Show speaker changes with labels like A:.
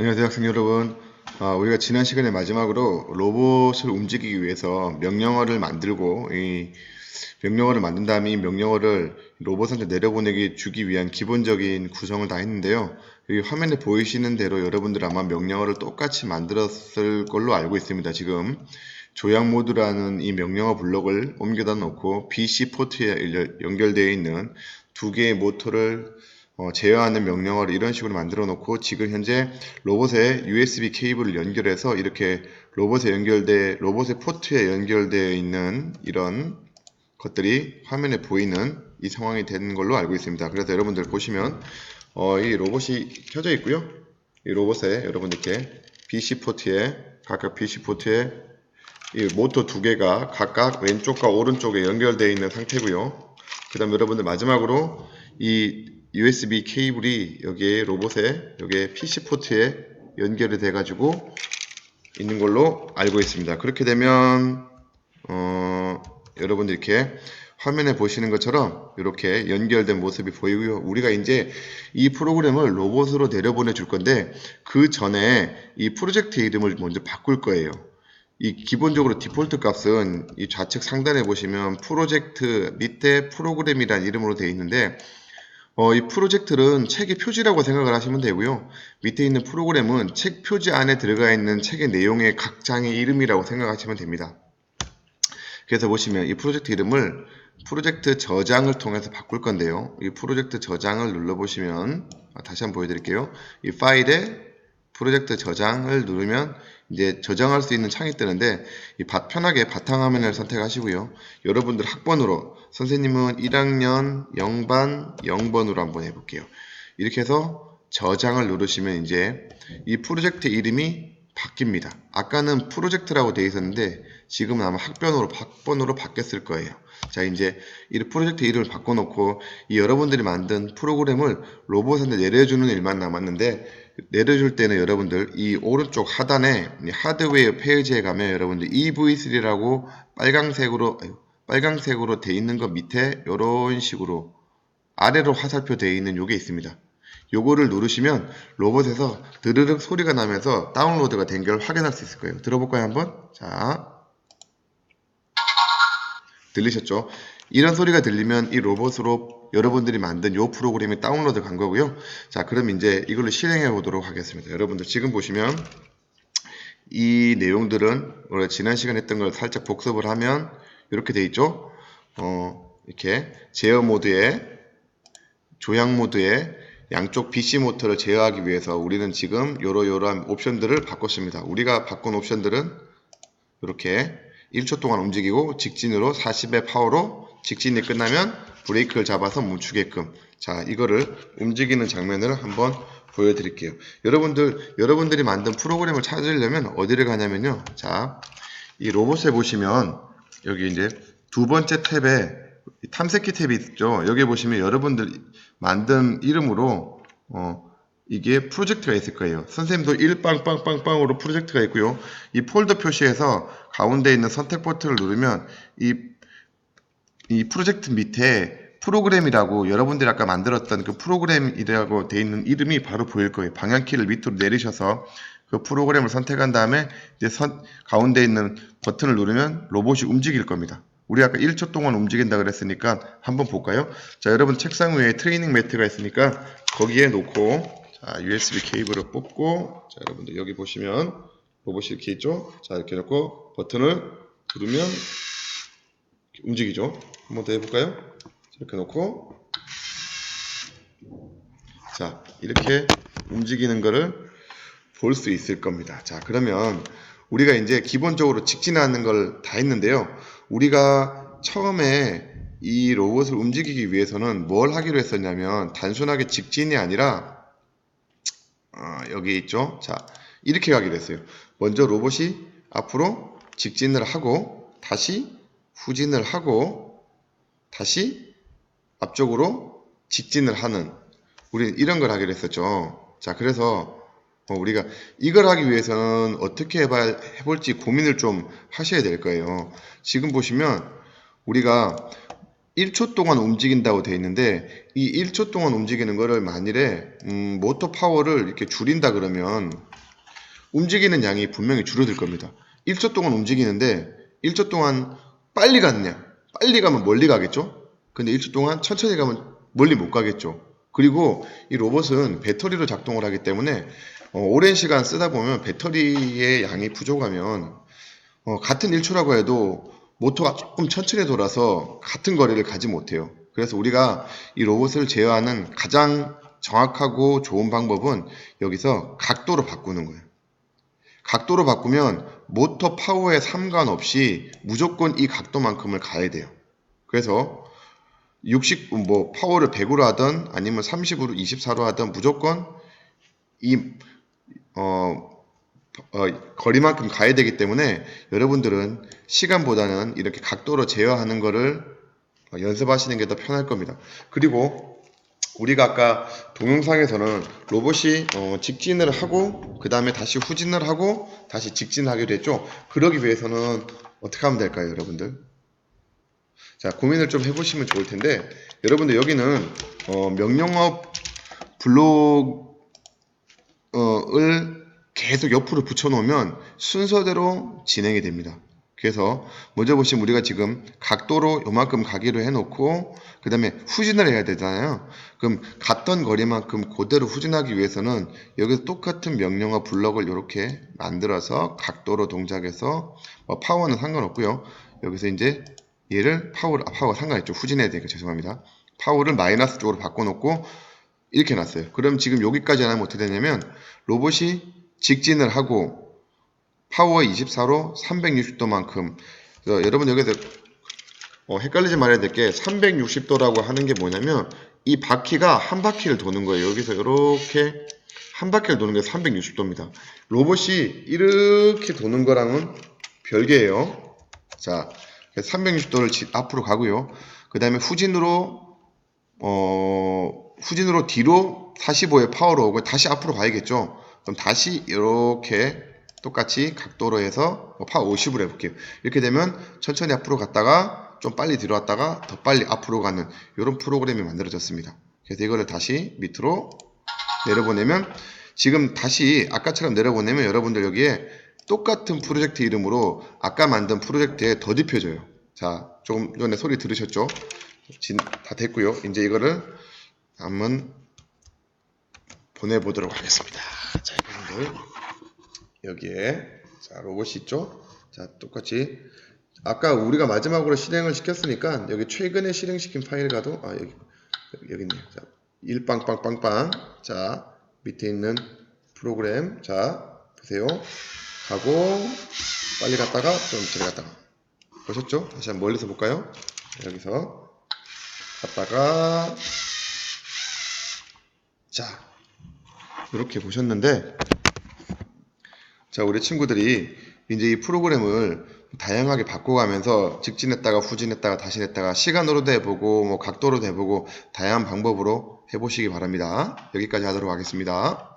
A: 안녕하세요 학생 여러분. 아, 우리가 지난 시간에 마지막으로 로봇을 움직이기 위해서 명령어를 만들고 이 명령어를 만든 다음에 이 명령어를 로봇한테 내려보내기 주기 위한 기본적인 구성을 다 했는데요. 여기 화면에 보이시는 대로 여러분들 아마 명령어를 똑같이 만들었을 걸로 알고 있습니다 지금. 조약 모드라는 이 명령어 블록을 옮겨다 놓고 BC 포트에 연결되어 있는 두 개의 모터를 어, 제어하는 명령어를 이런 식으로 만들어 놓고 지금 현재 로봇에 USB 케이블을 연결해서 이렇게 로봇에 연결돼 로봇의 포트에 연결되어 있는 이런 것들이 화면에 보이는 이 상황이 되는 걸로 알고 있습니다. 그래서 여러분들 보시면 어, 이 로봇이 켜져 있고요. 이 로봇에 여러분들께 BC 포트에 각각 BC 포트에 이 모터 두 개가 각각 왼쪽과 오른쪽에 연결되어 있는 상태고요. 그 다음 여러분들 마지막으로 이 USB 케이블이 여기에 로봇에 여기에 PC 포트에 연결이 돼 가지고 있는 걸로 알고 있습니다. 그렇게 되면 어, 여러분들 이렇게 화면에 보시는 것처럼 이렇게 연결된 모습이 보이고요. 우리가 이제 이 프로그램을 로봇으로 내려보내 줄 건데 그 전에 이 프로젝트 이름을 먼저 바꿀 거예요. 이 기본적으로 디폴트 값은 이 좌측 상단에 보시면 프로젝트 밑에 프로그램이란 이름으로 되어 있는데 어, 이 프로젝트는 책의 표지라고 생각을 하시면 되고요. 밑에 있는 프로그램은 책 표지 안에 들어가 있는 책의 내용의 각 장의 이름이라고 생각하시면 됩니다. 그래서 보시면 이 프로젝트 이름을 프로젝트 저장을 통해서 바꿀 건데요. 이 프로젝트 저장을 눌러보시면 아, 다시 한번 보여드릴게요. 이 파일에 프로젝트 저장을 누르면 이제 저장할 수 있는 창이 뜨는데 이 바- 편하게 바탕화면을 선택하시고요. 여러분들 학번으로 선생님은 1학년 0반 0번으로 한번 해볼게요. 이렇게 해서 저장을 누르시면 이제 이 프로젝트 이름이 바뀝니다. 아까는 프로젝트라고 되어 있었는데 지금은 아마 학번으로 학번으로 바뀌었을 거예요. 자 이제 이 프로젝트 이름을 바꿔놓고 이 여러분들이 만든 프로그램을 로봇한테 내려주는 일만 남았는데 내려줄 때는 여러분들 이 오른쪽 하단에 이 하드웨어 페이지에 가면 여러분들 EV3라고 빨강색으로 빨강색으로 돼 있는 것 밑에 이런 식으로 아래로 화살표 되어 있는 요게 있습니다. 요거를 누르시면 로봇에서 드르륵 소리가 나면서 다운로드가 된 걸 확인할 수 있을 거예요. 들어볼까요 한번? 자 들리셨죠? 이런 소리가 들리면 이 로봇으로 여러분들이 만든 요 프로그램이 다운로드 간 거고요. 자, 그럼 이제 이걸로 실행해 보도록 하겠습니다. 여러분들 지금 보시면 이 내용들은 우리가 지난 시간에 했던 걸 살짝 복습을 하면 이렇게 돼 있죠. 어, 이렇게 제어 모드에 조향 모드에 양쪽 BC 모터를 제어하기 위해서 우리는 지금 요러요러한 옵션들을 바꿨습니다. 우리가 바꾼 옵션들은 이렇게 1초 동안 움직이고 직진으로 40의 파워로 직진이 끝나면 브레이크를 잡아서 멈추게끔 자 이거를 움직이는 장면을 한번 보여드릴게요 여러분들 여러분들이 만든 프로그램을 찾으려면 어디를 가냐면요 자 이 로봇에 보시면 여기 이제 두 번째 탭에 탐색기 탭이 있죠 여기 보시면 여러분들 만든 이름으로 어 이게 프로젝트가 있을 거예요. 선생님도 1빵빵빵빵으로 프로젝트가 있고요. 이 폴더 표시에서 가운데 있는 선택 버튼을 누르면 이, 이 프로젝트 밑에 프로그램이라고 여러분들이 아까 만들었던 그 프로그램이라고 돼 있는 이름이 바로 보일 거예요. 방향키를 밑으로 내리셔서 그 프로그램을 선택한 다음에 이제 선, 가운데 있는 버튼을 누르면 로봇이 움직일 겁니다. 우리 아까 1초 동안 움직인다 그랬으니까 한번 볼까요? 자, 여러분 책상 위에 트레이닝 매트가 있으니까 거기에 놓고 자, USB 케이블을 뽑고 자, 여러분들 여기 보시면 로봇이 이렇게 있죠? 자, 이렇게 놓고 버튼을 누르면 움직이죠? 한번 더 해볼까요? 이렇게 놓고 자, 이렇게 움직이는 거를 볼수 있을 겁니다. 자, 그러면 우리가 이제 기본적으로 직진하는 걸 다 했는데요. 우리가 처음에 이 로봇을 움직이기 위해서는 뭘 하기로 했었냐면 단순하게 직진이 아니라 어, 여기 있죠. 자, 이렇게 가기로 했어요. 먼저 로봇이 앞으로 직진을 하고 다시 후진을 하고 다시 앞쪽으로 직진을 하는 우리는 이런 걸 하기로 했었죠. 자, 그래서 어, 우리가 이걸 하기 위해서는 어떻게 해봐, 해볼지 고민을 좀 하셔야 될 거예요. 지금 보시면 우리가 1초 동안 움직인다고 되어 있는데 이 1초 동안 움직이는 거를 만일에 음, 모터 파워를 이렇게 줄인다 그러면 움직이는 양이 분명히 줄어들 겁니다. 1초 동안 움직이는데 1초 동안 빨리 갔냐? 빨리 가면 멀리 가겠죠? 근데 1초 동안 천천히 가면 멀리 못 가겠죠. 그리고 이 로봇은 배터리로 작동을 하기 때문에 어, 오랜 시간 쓰다 보면 배터리의 양이 부족하면 어, 같은 1초라고 해도 모터가 조금 천천히 돌아서 같은 거리를 가지 못해요. 그래서 우리가 이 로봇을 제어하는 가장 정확하고 좋은 방법은 여기서 각도로 바꾸는 거예요. 각도로 바꾸면 모터 파워에 상관없이 무조건 이 각도만큼을 가야 돼요. 그래서 60, 뭐, 파워를 100으로 하든 아니면 30으로, 24로 하든 무조건 이, 어, 어, 거리만큼 가야 되기 때문에 여러분들은 시간보다는 이렇게 각도로 제어하는 어, 연습하시는 게 더 편할 겁니다. 그리고 우리가 아까 동영상에서는 로봇이 어, 직진을 하고 그 다음에 다시 후진을 하고 다시 직진하기로 했죠. 그러기 위해서는 어떻게 하면 될까요, 여러분들? 자, 고민을 좀 해보시면 좋을 텐데 여러분들 여기는 어, 명령어 블록을 계속 옆으로 붙여놓으면 순서대로 진행이 됩니다. 그래서 먼저 보시면 우리가 지금 각도로 요만큼 가기로 해놓고 그 다음에 후진을 해야 되잖아요. 그럼 갔던 거리만큼 그대로 후진하기 위해서는 여기서 똑같은 명령어 블럭을 이렇게 만들어서 각도로 동작해서 뭐 파워는 상관없고요. 여기서 이제 얘를 파워를 아, 파워 상관있죠. 후진해야 되니까 죄송합니다. 파워를 마이너스 쪽으로 바꿔놓고 이렇게 놨어요. 그럼 지금 여기까지 하면 어떻게 되냐면 로봇이 직진을 하고 파워 24로 360도만큼 여러분 여기서 어, 헷갈리지 말아야 될 게 360도라고 하는 게 뭐냐면 이 바퀴가 한 바퀴를 도는 거예요. 여기서 이렇게 한 바퀴를 도는 게 360도입니다. 로봇이 이렇게 도는 거랑은 별개예요. 자, 360도를 앞으로 가고요. 그 다음에 후진으로 어, 후진으로 뒤로 45의 파워로 오고 다시 앞으로 가야겠죠. 그럼 다시 이렇게 똑같이 각도로 해서 뭐파 50으로 해볼게요. 이렇게 되면 천천히 앞으로 갔다가 좀 빨리 뒤로 왔다가 더 빨리 앞으로 가는 이런 프로그램이 만들어졌습니다. 그래서 이거를 다시 밑으로 내려보내면 지금 다시 아까처럼 내려보내면 여러분들 여기에 똑같은 프로젝트 이름으로 아까 만든 프로젝트에 더딥혀져요. 자, 조금 전에 소리 들으셨죠? 진, 다 됐고요. 이제 이거를 한번 보내보도록 하겠습니다. 자, 여러분들 여기에 자 로봇이 있죠? 자 똑같이 아까 우리가 마지막으로 실행을 시켰으니까 여기 최근에 실행시킨 파일 가도 아 여기 여기 있네요. 자 일빵빵빵빵 자 밑에 있는 프로그램 자 보세요. 가고 빨리 갔다가 좀 집에 갔다가 보셨죠? 다시 한번 멀리서 볼까요? 여기서 갔다가 자 이렇게 보셨는데 자, 우리 친구들이 이제 이 프로그램을 다양하게 바꿔가면서 직진했다가 후진했다가 다시 했다가 시간으로도 해보고 뭐 각도로도 해보고 다양한 방법으로 해보시기 바랍니다. 여기까지 하도록 하겠습니다.